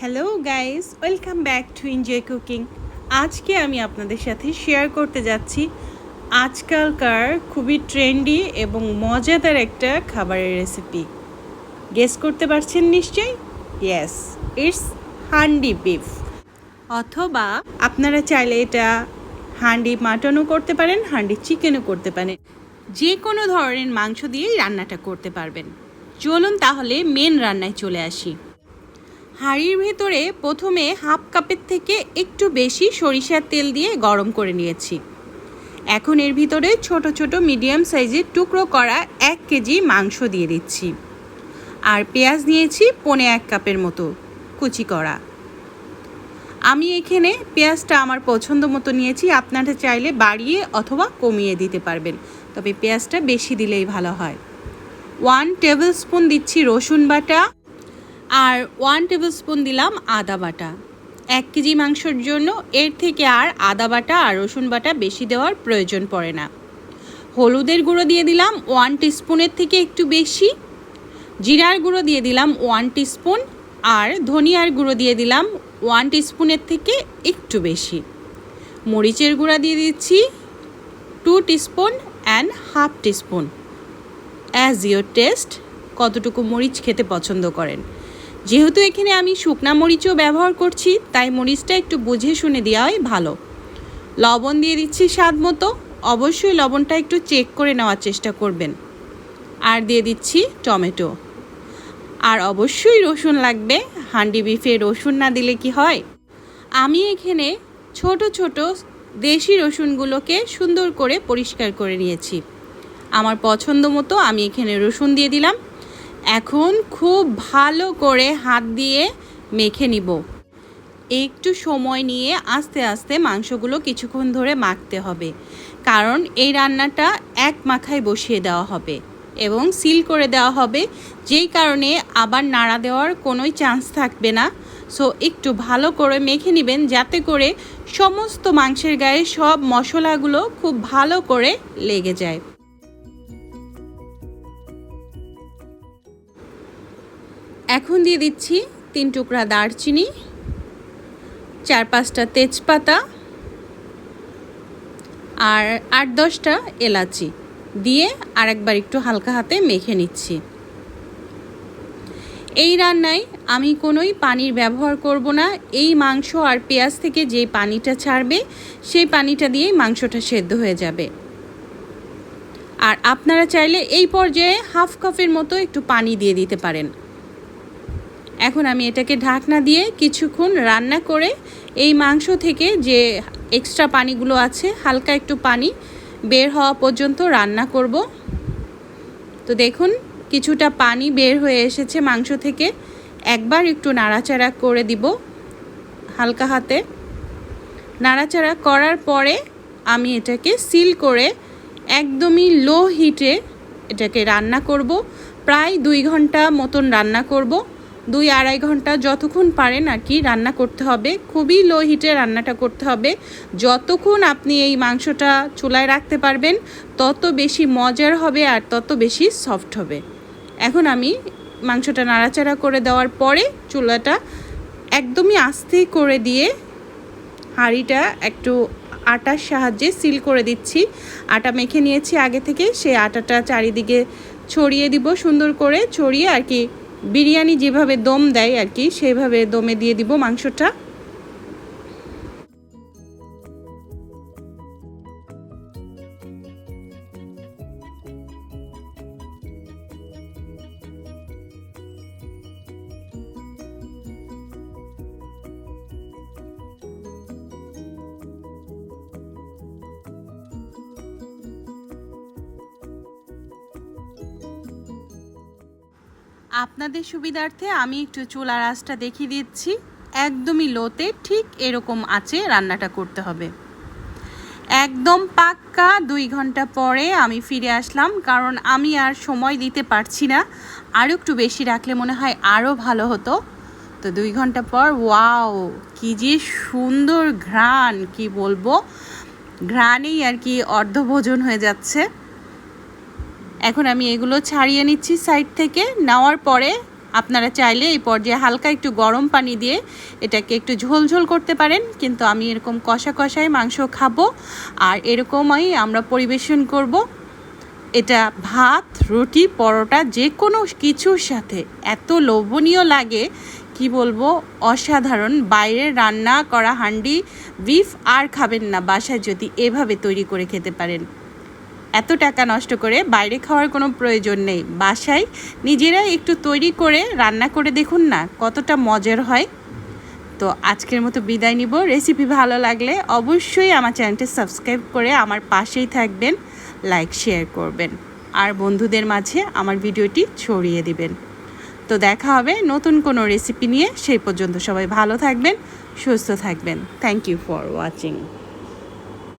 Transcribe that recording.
Hello guys welcome back to enjoy cooking আজকে আমি আপনাদের সাথে শেয়ার করতে যাচ্ছি আজকালকার খুবই ট্রেন্ডি এবং মজাদার একটা খাবারের রেসিপি গেস করতে পারছেন নিশ্চয়ই? ইয়েস ইটস হান্ডি বিফ অথবা আপনারা চাইলে এটা হান্ডি মাটনও করতে পারেন, হান্ডি চিকেনও করতে পারেন। যে কোনো ধরনের মাংস দিয়েই রান্নাটা করতে পারবেন। চলুন তাহলে মেন রান্নায় চলে আসি। হাঁড়ির ভেতরে প্রথমে হাফ কাপের থেকে একটু বেশি সরিষার তেল দিয়ে গরম করে নিয়েছি। এখন এর ভিতরে ছোট ছোট মিডিয়াম সাইজের টুকরো করা এক কেজি মাংস দিয়ে দিচ্ছি। আর পেঁয়াজ নিয়েছি পনে এক কাপের মতো, কুচি করা। আমি এখানে পেঁয়াজটা আমার পছন্দ মতো নিয়েছি, আপনারা চাইলে বাড়িয়ে অথবা কমিয়ে দিতে পারবেন, তবে পেঁয়াজটা বেশি দিলেই ভালো হয়। ওয়ান টেবিল স্পুন দিচ্ছি রসুন বাটা। আর ওয়ান টেবিল স্পুন দিলাম আদা বাটা। এক কেজি মাংসর জন্য এর থেকে আর আদা বাটা আর রসুন বাটা বেশি দেওয়ার প্রয়োজন পড়ে না। হলুদের গুঁড়ো দিয়ে দিলাম ওয়ান টিস্পুনের থেকে একটু বেশি। জিরার গুঁড়ো দিয়ে দিলাম ওয়ান টিস্পুন আর ধনিয়ার গুঁড়ো দিয়ে দিলাম ওয়ান টিস্পুনের থেকে একটু বেশি। মরিচের গুঁড়া দিয়ে দিচ্ছি two teaspoon and half teaspoon as your taste কতটুকু মরিচ খেতে পছন্দ করেন। যেহেতু এখানে আমি শুকনা মরিচও ব্যবহার করছি, তাই মরিচটা একটু বুঝে শুনে দেওয়াই ভালো। লবণ দিয়ে দিচ্ছি স্বাদ মতো। অবশ্যই লবণটা একটু চেক করে নেওয়ার চেষ্টা করবেন। আর দিয়ে দিচ্ছি টমেটো। আর অবশ্যই রসুন লাগবে। হান্ডি বিফে রসুন না দিলে কি হয়? আমি এখানে ছোট ছোট দেশি রসুনগুলোকে সুন্দর করে পরিষ্কার করে নিয়েছি। আমার পছন্দ মতো আমি এখানে রসুন দিয়ে দিলাম। এখন খুব ভালো করে হাত দিয়ে মেখে নিব। একটু সময় নিয়ে আস্তে আস্তে মাংসগুলো কিছুক্ষণ ধরে মাখতে হবে। কারণ এই রান্নাটা এক মাখায় বসিয়ে দেওয়া হবে এবং সিল করে দেওয়া হবে। যেই কারণে আবার নাড়া দেওয়ার কোনোই চান্স থাকবে না। সো একটু ভালো করে মেখে নেবেন যাতে করে সমস্ত মাংসের গায়ে সব মশলাগুলো খুব ভালো করে লেগে যায়। এখন দিয়ে দিচ্ছি তিন টুকরা দারচিনি, চার পাঁচটা তেজপাতা আর আট দশটা এলাচি দিয়ে আরেকবার একটু হালকা হাতে মেখে নিচ্ছি। এই রান্নায় আমি কোনোই পানির ব্যবহার করব না। এই মাংস আর পেঁয়াজ থেকে যে পানিটা ছাড়বে, সেই পানিটা দিয়েই মাংসটা সেদ্ধ হয়ে যাবে। আর আপনারা চাইলে এই পর্যায়ে হাফ কাপের মতো একটু পানি দিয়ে দিতে পারেন। এখন আমি এটাকে ঢাকনা দিয়ে কিছুক্ষণ রান্না করে এই মাংস থেকে যে এক্সট্রা পানিগুলো আছে, হালকা একটু পানি বের হওয়া পর্যন্ত রান্না করব। তো দেখুন, কিছুটা পানি বের হয়ে এসেছে মাংস থেকে। একবার একটু নাড়াচাড়া করে দিব হালকা হাতে। নাড়াচাড়া করার পরে আমি এটাকে সিল করে একদমই লো হিটে এটাকে রান্না করব। প্রায় দুই ঘণ্টা মতন রান্না করব। দুই আড়াই ঘণ্টা যতক্ষণ পারেন আর কি রান্না করতে হবে। খুবই লো হিটে রান্নাটা করতে হবে। যতক্ষণ আপনি এই মাংসটা চুলায় রাখতে পারবেন, তত বেশি মজার হবে আর তত বেশি সফট হবে। এখন আমি মাংসটা নাড়াচাড়া করে দেওয়ার পরে চুলাটা একদমই আস্তে করে দিয়ে হাঁড়িটা একটু আটার সাহায্যে সিল করে দিচ্ছি। আটা মেখে নিয়েছি আগে থেকে। সেই আটাটা চারিদিকে ছড়িয়ে দিব সুন্দর করে। ছড়িয়ে আর কি বিরিয়ানি যেভাবে দম দেয় আর কি সেভাবে দমে দিয়ে দিব মাংসটা। আপনাদের সুবিধার্থে আমি একটু চুলার আঁচটা দেখিয়ে দিচ্ছি। একদমই লোতে ঠিক এরকম আছে রান্নাটা করতে হবে। একদম পাক্কা দুই ঘণ্টা পরে আমি ফিরে আসলাম, কারণ আমি আর সময় দিতে পারছি না। আরও একটু বেশি রাখলে মনে হয় আরও ভালো হতো। তো দুই ঘণ্টা পর, ওয়াও, কি যে সুন্দর ঘ্রাণ, কি বলব? ঘ্রাণেই আর কি অর্ধভোজন হয়ে যাচ্ছে। এখন আমি এগুলো ছাড়িয়ে নিচ্ছি সাইড থেকে। নেওয়ার পরে আপনারা চাইলে এই পর্যায়ে হালকা একটু গরম পানি দিয়ে এটাকে একটু ঝোল ঝোল করতে পারেন। কিন্তু আমি এরকম কষা কষায় মাংস খাব। আর এরকমই আমরা পরিবেশন করব। এটা ভাত, রুটি, পরোটা যে কোনো কিছুর সাথে এত লোভনীয় লাগে, কি বলব, অসাধারণ। বাইরে রান্না করা হান্ডি, বিফ আর খাবেন না, বাসায় যদি এভাবে তৈরি করে খেতে পারেন। এত টাকা নষ্ট করে বাইরে খাওয়ার কোনো প্রয়োজন নেই। বাসায় নিজেরাই একটু তৈরি করে রান্না করে দেখুন না, কতটা মজার হয়। তো আজকের মতো বিদায় নিব। রেসিপি ভালো লাগলে অবশ্যই আমার চ্যানেলটি সাবস্ক্রাইব করে আমার পাশেই থাকবেন, লাইক, শেয়ার করবেন। আর বন্ধুদের মাঝে আমার ভিডিওটি ছড়িয়ে দিবেন। তো দেখা হবে নতুন কোনো রেসিপি নিয়ে। সেই পর্যন্ত সবাই ভালো থাকবেন, সুস্থ থাকবেন। Thank you for watching